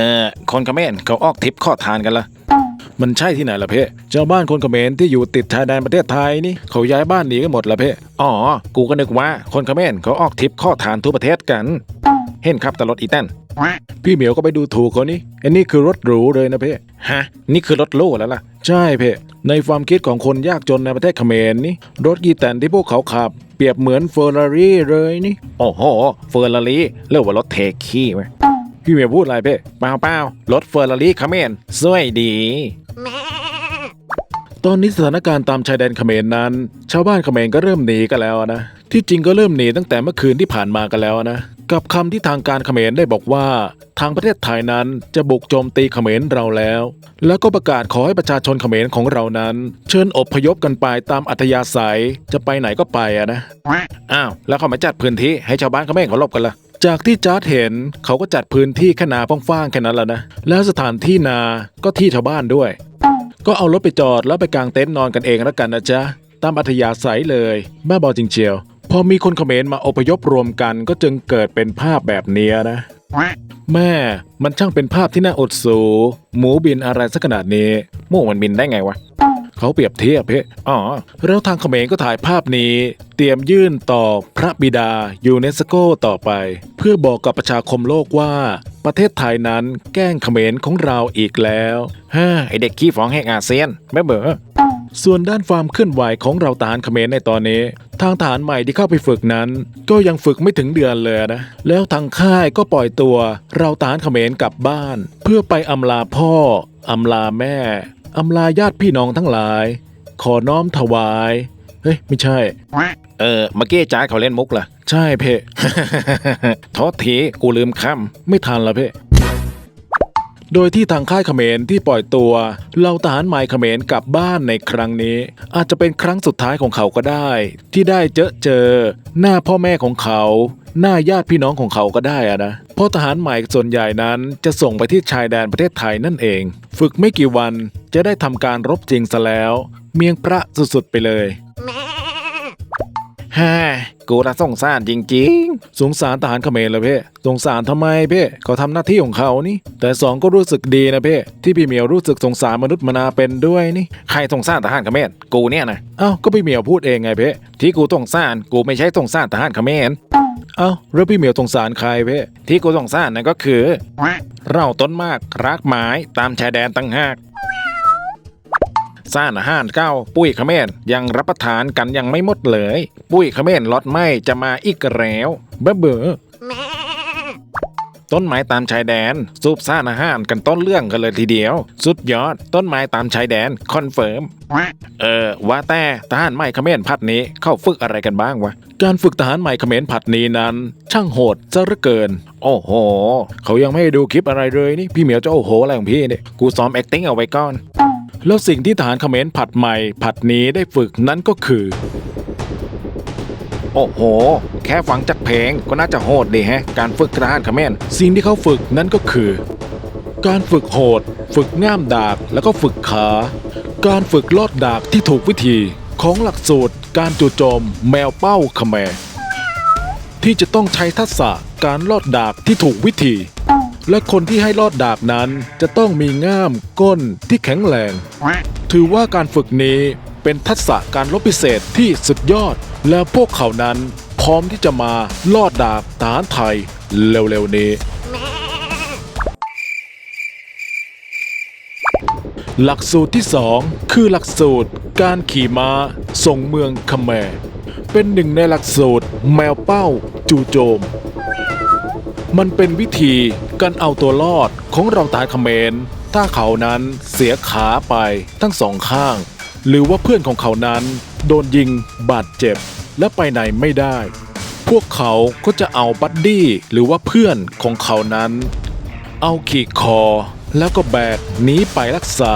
ออคนเขมรเขาออกทิปข้อทานกันละมันใช่ที่ไหนล่ะเพ่เจ้าบ้านคนเขมรที่อยู่ติดชายแดนประเทศไทยนี่เขาย้ายบ้านหนีกันหมดละเพ่อ๋อ กูก็นึกว่าคนเขมรเขาออกทิปข้อทานทั่วประเทศกัน เห็นครับต่รถอีแตนพี่เหมียวก็ไปดูถูกเขานี่อันนี้คือรถหรูเลยนะเพ่ฮะ นี่คือรถโล่แล้วล่ะ ใช่เพ่ในความคิดของคนยากจนในประเทศเขมรนี่ รถอีแตนที่พวกเขาขับ เปรียบเหมือนเฟอร์รารี่เลยนี่ โอ้โห เฟอร์รารี่เรียกว่ารถเทขี้ไหม พี่เหมียวพูดอะไรเพ่เปล่าเปล่ารถเฟอร์รารี่เขมรสวยดี ตอนนี้สถานการณ์ตามชายแดนเขมรนั้น ชาวบ้านเขมรก็เริ่มหนีกันแล้วนะ ที่จริงก็เริ่มหนีตั้งแต่เมื่อคืนที่ผ่านมากันแล้วนะ กับคำที่ทางการเขมรได้บอกว่า ทางประเทศไทยนั้นจะบุกโจมตีเขมรเราแล้ว แล้วก็ประกาศขอให้ประชาชนเขมรของเรานั้น เชิญอพยพกันไปตามอัธยาศัยจะไปไหนก็ไปอะนะอ้าวแล้วเขามาจัดพื้นที่ให้ชาวบ้านเขมรเขาหลบกันละ จากที่จาร์ดเห็นเขาก็จัดพื้นที่แค่นาฟ้างๆแค่นั้นแหละนะ แล้วสถานที่นาก็ที่ชาวบ้านด้วย ก็เอารถไปจอดแล้วไปกางเต็นท์นอนกันเองแล้วกันนะจ๊ะ ตามอัธยาศัยเลย บ้าบอจริงเชียว พอมีคนเขมรมาอพยพรวมกันก็จึงเกิดเป็นภาพแบบเนี้ยนะ แม่มันช่างเป็นภาพที่น่าอดสู หมูบินอะไรสักขนาดนี้มูมันบินได้ไงวะ เขาเปรียบเทียบเพ่อ๋อแล้วทางเขมรก็ถ่ายภาพนี้ เตรียมยื่นต่อพระบิดายูเนสโกต่อไป เพื่อบอกกับประชาคมโลกว่าประเทศไทยนั้นแกล้งเขมรของเราอีกแล้วฮ่าไอเด็กขี้ฟ้องแห่งอาเซียนแม่เบอส่วนด้านความเคลื่อนไหวของเราทหารเขมรในตอนนี้ ทางทหารใหม่ที่เข้าไปฝึกนั้น ก็ยังฝึกไม่ถึงเดือนเลยนะ แล้วทางค่ายก็ปล่อยตัว เราทหารเขมรกลับบ้าน เพื่อไปอำลาพ่ออำลาแม่ อำลาญาติพี่น้องทั้งหลาย ขอน้อมถวาย เฮ้ย ไม่ใช่ เออเมื่อกี้จ้าเขาเล่นมุกเหรอใช่เพ่โทษทีกูลืมคำไม่ทันละเพ่โดยที่ทางค่ายเขมรที่ปล่อยตัวเหล่าทหารใหม่เขมรกลับบ้านในครั้งนี้ อาจจะเป็นครั้งสุดท้ายของเขาก็ได้ ที่ได้เจอเจอ หน้าพ่อแม่ของเขา หน้าญาติพี่น้องของเขาก็ได้อะนะเพราะทหารใหม่ส่วนใหญ่นั้นจะส่งไปที่ชายแดนประเทศไทยนั่นเอง ฝึกไม่กี่วันจะได้ทำการรบจริงซะแล้ว เมียงพระสุดๆไปเลยฮ่ากูละสงสารจริงๆ สงสารทหารเขมรเลยเพ่สงสารทำไมเพ่เขาทำหน้าที่ของเขานี่ แต่สองก็รู้สึกดีนะเพ่ที่พี่เหมียวรู้สึกสงสารมนุษย์มนาเป็นด้วยนี่ ใครสงสารทหารเขมร กูเนี่ยนะ เอ้า ก็พี่เหมียวพูดเองไงเพ่ที่กูสงสาร กูไม่ใช่สงสารทหารเขมร เอ้าแล้วพี่เหมียวสงสารใครเพ่ที่กูสงสารนั่นก็คือ เราต้นมากรักไม้ตามชายแดนตั้งหากสร้างอาหารเก้าปุ้ยเขมรยังรับประทานกันยังไม่หมดเลย ปุ้ยเขมรล็อตไม่จะมาอีกแล้วเบ้อเบอต้นไม้ตามชายแดนสูบสร้างอาหารกันต้นเรื่องกันเลยทีเดียว สุดยอด ต้นไม้ตามชายแดนคอนเฟิร์ม เออ ว่าแต่ทหารใหม่เขมรพัดนี้เข้าฝึกอะไรกันบ้างวะ การฝึกทหารใหม่เขมรผัดนี้นั้น ช่างโหดซะเหลือเกิน โอ้โห เขายังไม่ให้ดูคลิปอะไรเลยนี่ พี่เหมียวจะโอ้โหอะไรของพี่เนี่ยกูซ้อม acting เอาไว้ก่อน แล้วสิ่งที่ทหารเขมรผัดใหม่ ผัดนี้ได้ฝึกนั้นก็คือ โอ้โห แค่ฟังจากเพลงก็น่าจะโหดดีแฮะ การฝึกทหารเขมรสิ่งที่เขาฝึกนั้นก็คือ การฝึกโหด ฝึกง่ามดาบแล้วก็ฝึกขา การฝึกลอดดาบที่ถูกวิธี ของหลักสูตรการจู่โจมแมวเป้าเขมที่จะต้องใช้ทักษะการลอดดาบที่ถูกวิธี และคนที่ให้ลอดดาบนั้นจะต้องมีง่ามก้นที่แข็งแรง ถือว่าการฝึกนี้เป็นทักษะการลบพิเศษที่สุดยอด และพวกเขานั้นพร้อมที่จะมาลอดดาบทหารไทยเร็วๆนี้ หลักสูตรที่ 2 คือหลักสูตร การขี่ม้าส่งเมืองคแมเป็นหนึ่งในหลักสูตร แมวเป้า จูโจม มันเป็นวิธีการเอาตัวรอดของเราตายเขมร ถ้าเขานั้นเสียขาไปทั้งสองข้าง หรือว่าเพื่อนของเขานั้น โดนยิงบาดเจ็บ และไปไหนไม่ได้ พวกเขาก็จะเอาบัดดี้หรือว่าเพื่อนของเขานั้น เอาขีดคอ แล้วก็แบกหนีไปรักษา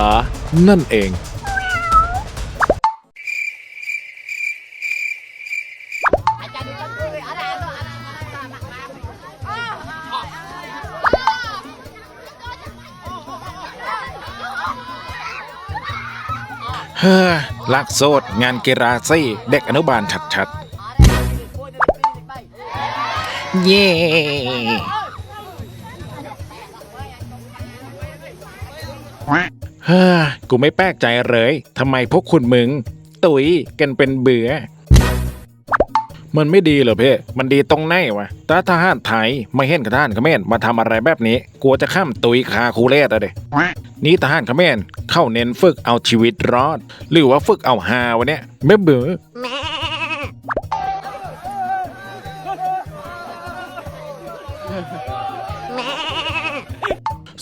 นั่นเอง เฮ้อหลักโสดงานกีฬาซี่เด็กอนุบาลชัดๆ เย่ ฮ้ยกูไม่แปลกใจเลยทำไมพวกคุณมึง ตุยกันเป็นเบื่อ มันไม่ดีเหรอเพ่มันดีตรงไหนวะตาทหารไทยไม่เห็นกระท่านเขมรมาทำอะไรแบบนี้กลัวจะข้ามตุยคาคูเลสอะเดนี่ทหารเขมรเข้าเน้นฝึกเอาชีวิตรอด หรือว่าฝึกเอาฮาวะเนี่ยไม่เบื่อ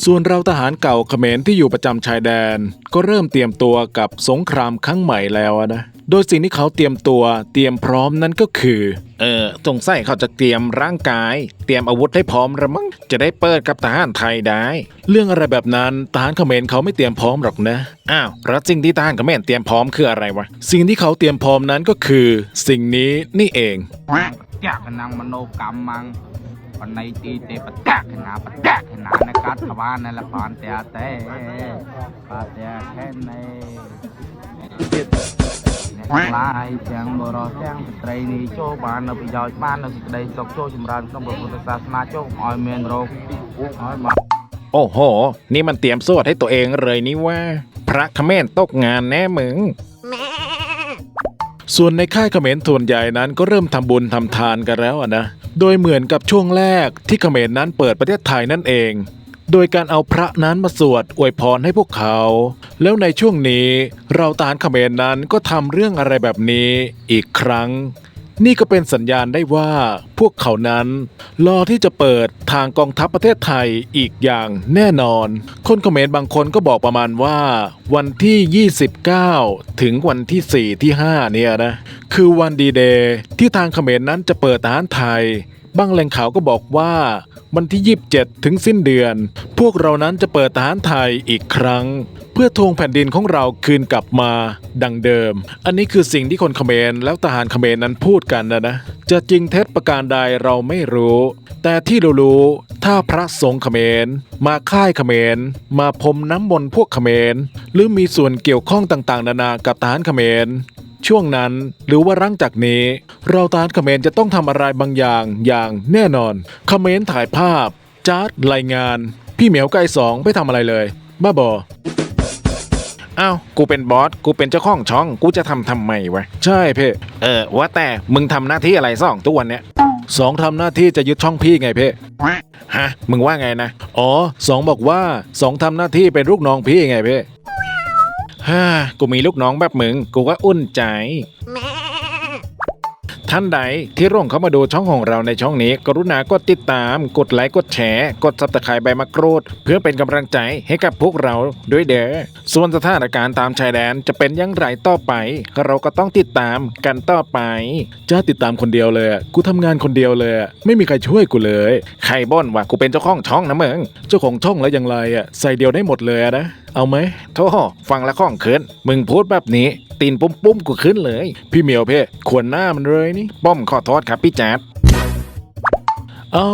ส่วนเราทหารเก่าเขมรที่อยู่ประจำชายแดน ก็เริ่มเตรียมตัวกับสงครามครั้งใหม่แล้วนะ โดยสิ่งที่เขาเตรียมตัวเตรียมพร้อมนั้นก็คือ เออสงสัยเขาจะเตรียมร่างกาย เตรียมอาวุธให้พร้อมระมั้งจะได้เปิดกับทหารไทยได้ เรื่องอะไรแบบนั้นทหารเขมรเขาไม่เตรียมพร้อมหรอกนะอ้าวแล้วสิ่งที่ทหารเขมรเตรียมพร้อมคืออะไรวะสิ่งที่เขาเตรียมพร้อมนั้นก็คือ สิ่งนี้นี่เองอยากนังมโนกรรมมัง ណៃទីទេបតាក់កណាបតាក់កណានកាត់ថ្វានណែលបានតែតែបាទតែខែណែទៀតអ្នកឡាយទាំងបរោះទាំងស្ត្រីនេះចូលបាននៅប្រយោជន៍បាននៅសេចក្តីសុខចូលចម្រើនក្នុងព្រះពុទ្ធសាសនាចូលកុំឲ្យមានរោគឲ្យមក โอ้โห นี่มันเตรียมสวดให้ตัวเองเลยนี่ว่า พระเขมรตกงานแน่มึง ส่วนในค่ายเขมรส่วนใหญ่นั้นก็เริ่มทำบุญทำทานกันแล้วอะนะ โดยเหมือนกับช่วงแรกที่เขมรนั้นเปิดประเทศไทยนั่นเอง โดยการเอาพระนั้นมาสวดอวยพรให้พวกเขา แล้วในช่วงนี้เราทหารเขมรนั้นก็ทำเรื่องอะไรแบบนี้อีกครั้ง นี่ก็เป็นสัญญาณได้ว่าพวกเขานั้น รอที่จะเปิดทางกองทัพประเทศไทยอีกอย่างแน่นอน คนเขมรบางคนก็บอกประมาณว่า วันที่ 29 ถึงวันที่ 4 ที่ 5 เนี่ยนะ คือวันดีเดย์ที่ทางเขมรนั้นจะเปิดทหารไทยบางแหล่งข่าวก็บอกว่าวันที่ 27 ถึงสิ้นเดือน พวกเรานั้นจะเปิดทหารไทยอีกครั้ง เพื่อทวงแผ่นดินของเราคืนกลับมาดังเดิม อันนี้คือสิ่งที่คนเขมรแล้วทหารเขมรนั้นพูดกันนะนะ จะจริงเท็จประการใดเราไม่รู้ แต่ที่เรารู้ถ้าพระสงฆ์เขมร มาค่ายเขมร มาพรมน้ำมนต์พวกเขมร หรือมีส่วนเกี่ยวข้องต่างๆ นานากับทหารเขมร ช่วงนั้น หรือว่าหลังจากนี้ เราทหารเขมรจะต้องทำอะไรบางอย่างอย่างแน่นอนเขมรถ่ายภาพจาร์ดรายงาน พี่เหมียวไก่สองไม่ทำอะไรเลย บ้าบออ้าวกูเป็นบอส กูเป็นเจ้าของช่อง กูจะทำทำไมวะ ใช่เพ่เออ ว่าแต่ มึงทำหน้าที่อะไรซ่องทุกวันเนี้ยสองทำหน้าที่จะยึดช่องพี่ไงเพ่ฮะ มึงว่าไงนะ อ๋อสองบอกว่าสองทำหน้าที่เป็นลูกน้องพี่ไงเพ่ ฮ่ากูมีลูกน้องแบบมึง กูก็อุ่นใจ ท่านใดที่ร่วงเข้ามาดูช่องของเราในช่องนี้ กรุณากดติดตาม กดไลค์กดแชร์ กดซับสไครต์ใบมะกรูด เพื่อเป็นกำลังใจให้กับพวกเราด้วยเด้อส่วนสถานการณ์ตามชายแดนจะเป็นอยังไรต่อไป เราก็ต้องติดตามกันต่อไป จ้าติดตามคนเดียวเลยอะกูทำงานคนเดียวเลยอะไม่มีใครช่วยกูเลย ใครบ่นว่ากูเป็นเจ้าของช่องนะมึงเจ้าของช่องแล้วอย่างไรอะใส่เดียวได้หมดเลยอะนะ เอาไหมโธ่ฟังแล้วข้องเขินมึงพูดแบบนี้ ตีนปุ้มปุ้มๆกูขึ้นเลย พี่เหมียวเพ่ขวนหน้ามันเลยนี่ป้อมขอโทษครับพี่แจ๊ดเอา